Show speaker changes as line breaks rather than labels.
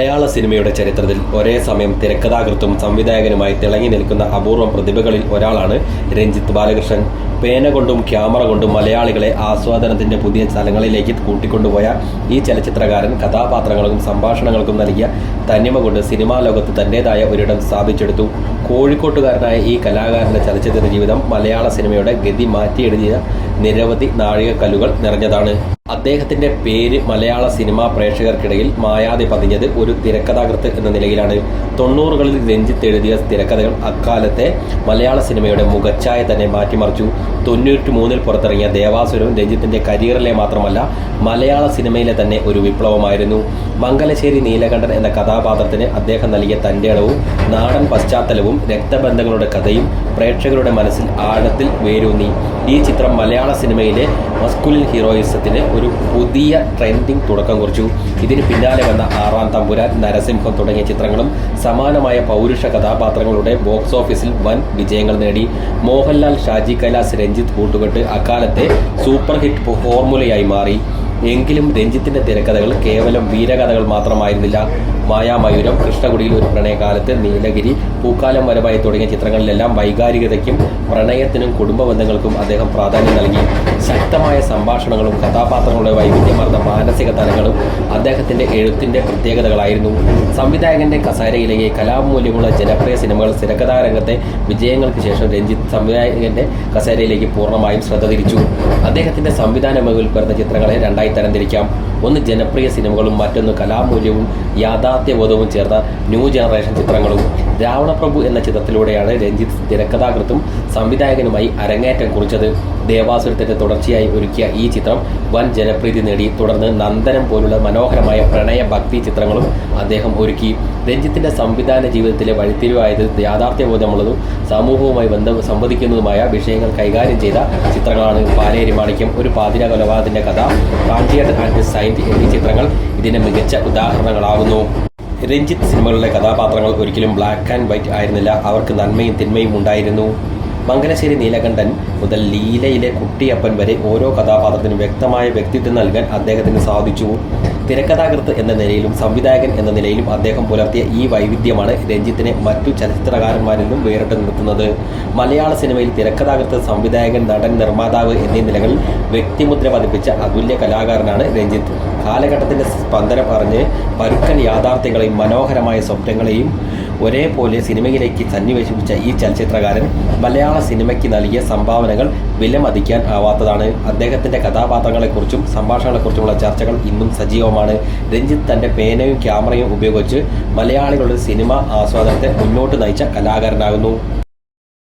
മലയാള സിനിമയുടെ ചരിത്രത്തിൽ ഒരേ സമയം തിരക്കഥാകൃത്തും സംവിധായകനുമായി തിളങ്ങി നിൽക്കുന്ന അപൂർവം പ്രതിഭകളിൽ ഒരാളാണ് രഞ്ജിത്ത് ബാലകൃഷ്ണൻ. പേന കൊണ്ടും ക്യാമറ കൊണ്ടും മലയാളികളെ ആസ്വാദനത്തിന്റെ പുതിയ സ്ഥലങ്ങളിലേക്ക് കൂട്ടിക്കൊണ്ടുപോയ ഈ ചലച്ചിത്രകാരൻ കഥാപാത്രങ്ങൾക്കും സംഭാഷണങ്ങൾക്കും നൽകിയ തന്നിമ കൊണ്ട് സിനിമാ ലോകത്ത് തന്റേതായ ഒരിടം സ്ഥാപിച്ചെടുത്തു. കോഴിക്കോട്ടുകാരനായ ഈ കലാകാരന്റെ ചലച്ചിത്ര ജീവിതം മലയാള സിനിമയുടെ ഗതി മാറ്റിയെഴുതിയ നിരവധി നാഴികക്കല്ലുകൾ നിറഞ്ഞതാണ്. അദ്ദേഹത്തിന്റെ പേര് മലയാള സിനിമാ പ്രേക്ഷകർക്കിടയിൽ മായാതെ പതിഞ്ഞത് ഒരു തിരക്കഥാകൃത്ത് എന്ന നിലയിലാണ്. തൊണ്ണൂറുകളിൽ രഞ്ജിത്ത് എഴുതിയ തിരക്കഥകൾ അക്കാലത്തെ മലയാള സിനിമയുടെ മുഖച്ഛായ തന്നെ മാറ്റിമറിച്ചു. തൊണ്ണൂറ്റി മൂന്നിൽ പുറത്തിറങ്ങിയ ദേവാസുരം രഞ്ജിത്തിന്റെ കരിയറിലെ മാത്രമല്ല മലയാള സിനിമയിലെ തന്നെ ഒരു വിപ്ലവമായിരുന്നു. മംഗലശ്ശേരി നീലകണ്ഠൻ എന്ന കഥാപാത്രത്തിന് അദ്ദേഹം നൽകിയ തന്റെ ഇടവും നാടൻ പശ്ചാത്തലവും രക്തബന്ധങ്ങളുടെ കഥയും പ്രേക്ഷകരുടെ മനസ്സിൽ ആഴത്തിൽ വേരൂന്നി. ഈ ചിത്രം മലയാള സിനിമയിലെ മസ്കുലിൻ ഹീറോയിസത്തിന് ഒരു പുതിയ ട്രെൻഡിംഗ് തുടക്കം കുറിച്ചു. ഇതിന് പിന്നാലെ വന്ന ആറാം തമ്പുരാൻ നരസിംഹം തുടങ്ങിയ ചിത്രങ്ങളും സമാനമായ പൗരുഷ കഥാപാത്രങ്ങളുടെ ബോക്സ് ഓഫീസിൽ വൻ വിജയങ്ങൾ നേടി. മോഹൻലാൽ ഷാജി കൈലാസ് രഞ്ജിത്ത് കൂട്ടുകെട്ട് അക്കാലത്തെ സൂപ്പർ ഹിറ്റ് ഫോർമുലയായി മാറി. എങ്കിലും രഞ്ജിത്തിന്റെ തിരക്കഥകൾ കേവലം വീരകഥകൾ മാത്രമായിരുന്നില്ല. മായാമയൂരം കൃഷ്ണകുടിയിൽ ഒരു പ്രണയകാലത്ത് നീലഗിരി പൂക്കാലം വരവായി തുടങ്ങിയ ചിത്രങ്ങളിലെല്ലാം വൈകാരികതയ്ക്കും പ്രണയത്തിനും കുടുംബ ബന്ധങ്ങൾക്കും അദ്ദേഹം പ്രാധാന്യം നൽകി. ശക്തമായ സംഭാഷണങ്ങളും കഥാപാത്രങ്ങളുടെ വൈവിധ്യമാർന്ന മാനസിക തലങ്ങളും അദ്ദേഹത്തിന്റെ എഴുത്തിന്റെ പ്രത്യേകതകളായിരുന്നു. സംവിധായകന്റെ കസാരയിലെ കലാമൂല്യമുള്ള ജനപ്രിയ സിനിമകൾ തിരക്കഥാരംഗത്തെ വിജയങ്ങൾക്ക് ശേഷം രഞ്ജിത്ത് സംവിധായകന്റെ കസേരയിലേക്ക് പൂർണമായും ശ്രദ്ധ തിരിച്ചു. അദ്ദേഹത്തിന്റെ സംവിധാന മികവിൽ പിറന്ന ചിത്രങ്ങളെ രണ്ടായി തരംതിരിക്കാം. ഒന്ന് ജനപ്രിയ സിനിമകളും മറ്റൊന്ന് കലാമൂല്യവും യാഥാർത്ഥ്യബോധവും ചേർന്ന ന്യൂ ജനറേഷൻ ചിത്രങ്ങളും. രാവണപ്രഭു എന്ന ചിത്രത്തിലൂടെയാണ് രഞ്ജിത്ത് തിരക്കഥാകൃത്തും സംവിധായകനുമായി അരങ്ങേറ്റം കുറിച്ചത്. ദേവാസുരത്തിന്റെ തുടർച്ചയായി ഒരുക്കിയ ഈ ചിത്രം വൻ ജനപ്രീതി നേടി. തുടർന്ന് നന്ദനം പോലുള്ള മനോഹരമായ പ്രണയ ഭക്തി ചിത്രങ്ങളും അദ്ദേഹം ഒരുക്കി. രഞ്ജിത്തിന്റെ സംവിധാന ജീവിതത്തിലെ വഴിത്തിരിവായത് യാഥാർത്ഥ്യബോധമുള്ളതും സമൂഹവുമായി ബന്ധം സംവദിക്കുന്നതുമായ വിഷയങ്ങൾ കൈകാര്യം ചെയ്ത ചിത്രങ്ങളാണ്. പാലേരി മാണിക്യം ഒരു പാതിര കൊലപാതകത്തിന്റെ കഥ കാഞ്ചിയട്ട് ആൻഡ് സൈന്റ് എന്നീ ചിത്രങ്ങൾ ഇതിന്റെ മികച്ച ഉദാഹരണങ്ങളാകുന്നു രഞ്ജിത്ത് സിനിമകളിലെ കഥാപാത്രങ്ങൾ ഒരിക്കലും ബ്ലാക്ക് ആൻഡ് വൈറ്റ് ആയിരുന്നില്ല. അവർക്ക് നന്മയും തിന്മയും ഉണ്ടായിരുന്നു. മംഗലശ്ശേരി നീലകണ്ഠൻ മുതൽ ലീലയിലെ കുട്ടിയപ്പൻ വരെ ഓരോ കഥാപാത്രത്തിനും വ്യക്തമായ വ്യക്തിത്വം നൽകാൻ അദ്ദേഹത്തിന് സാധിച്ചു. തിരക്കഥാകൃത്ത് എന്ന നിലയിലും സംവിധായകൻ എന്ന നിലയിലും അദ്ദേഹം പുലർത്തിയ ഈ വൈവിധ്യമാണ് രഞ്ജിത്തിനെ മറ്റു ചലച്ചിത്രകാരന്മാരിൽ നിന്നും വേറിട്ട് നിർത്തുന്നത്. മലയാള സിനിമയിൽ തിരക്കഥാകൃത്ത് സംവിധായകൻ നടൻ നിർമ്മാതാവ് എന്നീ നിലകളിൽ വ്യക്തിമുദ്ര പതിപ്പിച്ച അതുല്യ കലാകാരനാണ് രഞ്ജിത്ത്. കാലഘട്ടത്തിന്റെ സ്പന്ദനം പറഞ്ഞ് പരുക്കൻ യാഥാർത്ഥ്യങ്ങളെയും മനോഹരമായ സ്വപ്നങ്ങളെയും ഒരേപോലെ സിനിമയിലേക്ക് സന്നിവേശിപ്പിച്ച ഈ ചലച്ചിത്രകാരൻ മലയാള സിനിമയ്ക്ക് നൽകിയ സംഭാവനകൾ വിലമതിക്കാൻ ആവാത്തതാണ്. അദ്ദേഹത്തിന്റെ കഥാപാത്രങ്ങളെക്കുറിച്ചും സംഭാഷണങ്ങളെക്കുറിച്ചുമുള്ള ചർച്ചകൾ ഇന്നും സജീവമാണ്. രഞ്ജിത്ത് തന്റെ പേനയും ക്യാമറയും ഉപയോഗിച്ച് മലയാളികളുടെ സിനിമ ആസ്വാദനത്തെ മുന്നോട്ട് നയിച്ച കലാകാരനാകുന്നു.